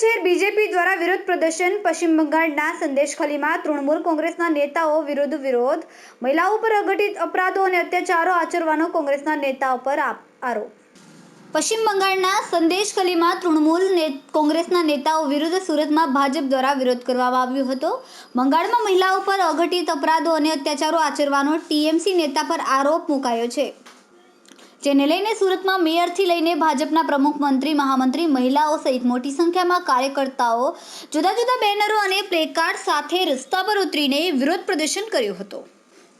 શહેર બીજેપી દ્વારા વિરોધ પ્રદર્શન, પશ્ચિમ બંગાળના સંદેશખલીમાં તૃણમૂલ કોંગ્રેસના નેતાઓ વિરુદ્ધ વિરોધ, મહિલાઓ પર અઘટિત અપરાધો અને અત્યાચારો આચરવાનો કોંગ્રેસના નેતાઓ પર આરોપ. પશ્ચિમ બંગાળના સંદેશખલીમાં તૃણમૂલ કોંગ્રેસના નેતાઓ વિરુદ્ધ સુરતમાં ભાજપ દ્વારા વિરોધ કરવામાં આવ્યો હતો. બંગાળમાં મહિલાઓ પર અઘટિત અપરાધો અને અત્યાચારો આચરવાનો ટીએમસી નેતા પર આરોપ મુકાયો છે. જેને લઈને સુરતમાં મેયરથી લઈને ભાજપના પ્રમુખ મંત્રી, મહામંત્રી, મહિલાઓ સહિત મોટી સંખ્યામાં કાર્યકર્તાઓ, જુદા જુદા બેનરો અને પ્લેકાર્ડ સાથે રસ્તા પર ઉતરીને વિરોધ પ્રદર્શન કર્યું હતું.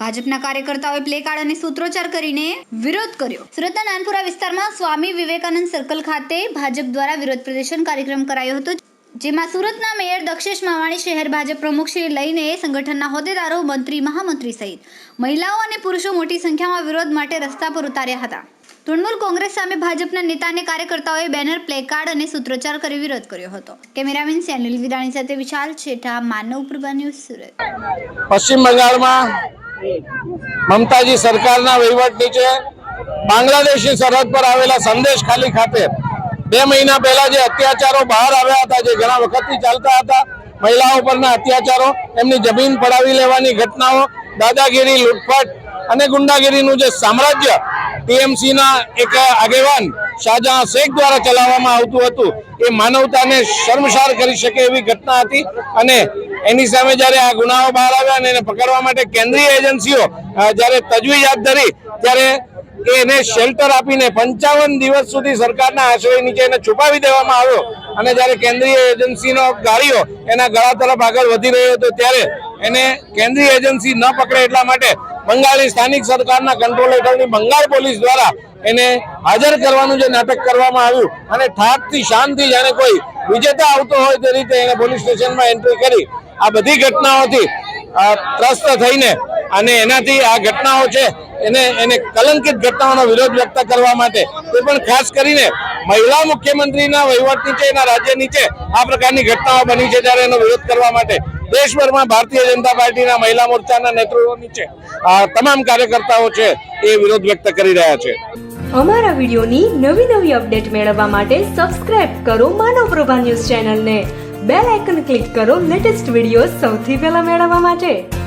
ભાજપના કાર્યકર્તાઓએ પ્લેકાર્ડ અને સૂત્રોચ્ચાર કરીને વિરોધ કર્યો. સુરતના નાનપુરા વિસ્તારમાં સ્વામી વિવેકાનંદ સર્કલ ખાતે ભાજપ દ્વારા વિરોધ પ્રદર્શન કાર્યક્રમ કરાયો હતો. જેમાં સુરતના મેયર દક્ષેશ માવાણી, શહેર ભાજપ પ્રમુખશ્રી લઈને સંગઠનના હોદ્દેદારો, મંત્રી, મહામંત્રી સહિત મહિલાઓ અને પુરુષો મોટી સંખ્યામાં વિરોધ માટે રસ્તા પર ઉતાર્યા હતા. તૃણમૂલ કોંગ્રેસ સામે ભાજપના નેતા અને કાર્યકર્તાઓએ બેનર, પ્લેકાર્ડ અને સૂત્રોચ્ચાર કરી વિરોધ કર્યો હતો. કેમેરામેન સેનિલ વિદાણી સાથે વિશાલ છેઠા, માનવ પ્રભા ન્યૂઝ સુરત. પશ્ચિમ બંગાળમાં મમતાજી સરકારના વહીવટ નીચે બાંગ્લાદેશની સરહદ પર આવેલા સંદેશ ખાલી ખાતે બે મહિના પહેલા જે અત્યાચારો બહાર આવ્યા હતા, જે ઘણા વખતથી ચાલતા હતા, મહિલાઓ પરના અત્યાચારો, એમની જમીન પડાવી લેવાની ઘટનાઓ, દાદાગીરી, લૂંટફાટ અને ગુંડાગીરીનું જે સામ્રાજ્ય ટીએમસીના એક આગેવાન શાહજહાં શેખ દ્વારા ચલાવવામાં આવતું હતું, એ માનવતાને શર્મસાર કરી શકે એવી ઘટના હતી અને એની સામે જ્યારે આ ગુનાઓ બહાર આવ્યા અને એને પકડવા માટે કેન્દ્રીય એજન્સીઓ જ્યારે તજવીજ હાથ ધરી, ત્યારે એને શેલ્ટર આપીને પંચાવન દિવસ સુધી સરકારના આશ્રય નીચે એને છુપાવી દેવામાં આવ્યો. અને જ્યારે કેન્દ્રીય એજન્સીનો ગાડીઓ એના ગળા તરફ આગળ વધી રહ્યો હતો, ત્યારે એને કેન્દ્રીય એજન્સી ન પકડે એટલા માટે બંગાળની સ્થાનિક સરકારના કંટ્રોલ હેઠળની બંગાળ પોલીસ દ્વારા એને હાજર કરવાનું જે નાટક કરવામાં આવ્યું અને ઠાકથી શાનથી જાણે કોઈ વિજેતા આવતો હોય તે રીતે એને પોલીસ સ્ટેશનમાં એન્ટ્રી કરી આ બધી ઘટનાઓથી ત્રસ્ત થઈને અને એનાથી આ ઘટનાઓ છે એને એને કલંકિત ઘટનાઓનો વિરોધ વ્યક્ત કરવા માટે તે પણ ખાસ કરીને મહિલા મુખ્યમંત્રીના વહીવટ નીચે એના રાજ્ય નીચે આ પ્રકારની ઘટનાઓ બની છે ત્યારે એનો વિરોધ કરવા માટે દેશભરમાં ભારતીય જનતા પાર્ટીના મહિલા મોરચાના નેતૃત્વ નીચે તમામ કાર્યકર્તાઓ છે એ વિરોધ વ્યક્ત કરી રહ્યા છે. અમારા વિડિયોની નવી નવી અપડેટ મેળવવા માટે સબસ્ક્રાઇબ કરો માનવ પ્રભા ન્યૂઝ ચેનલને. બેલ આઇકન ક્લિક કરો લેટેસ્ટ વીડિયો સૌથી પહેલા મેળવવા માટે.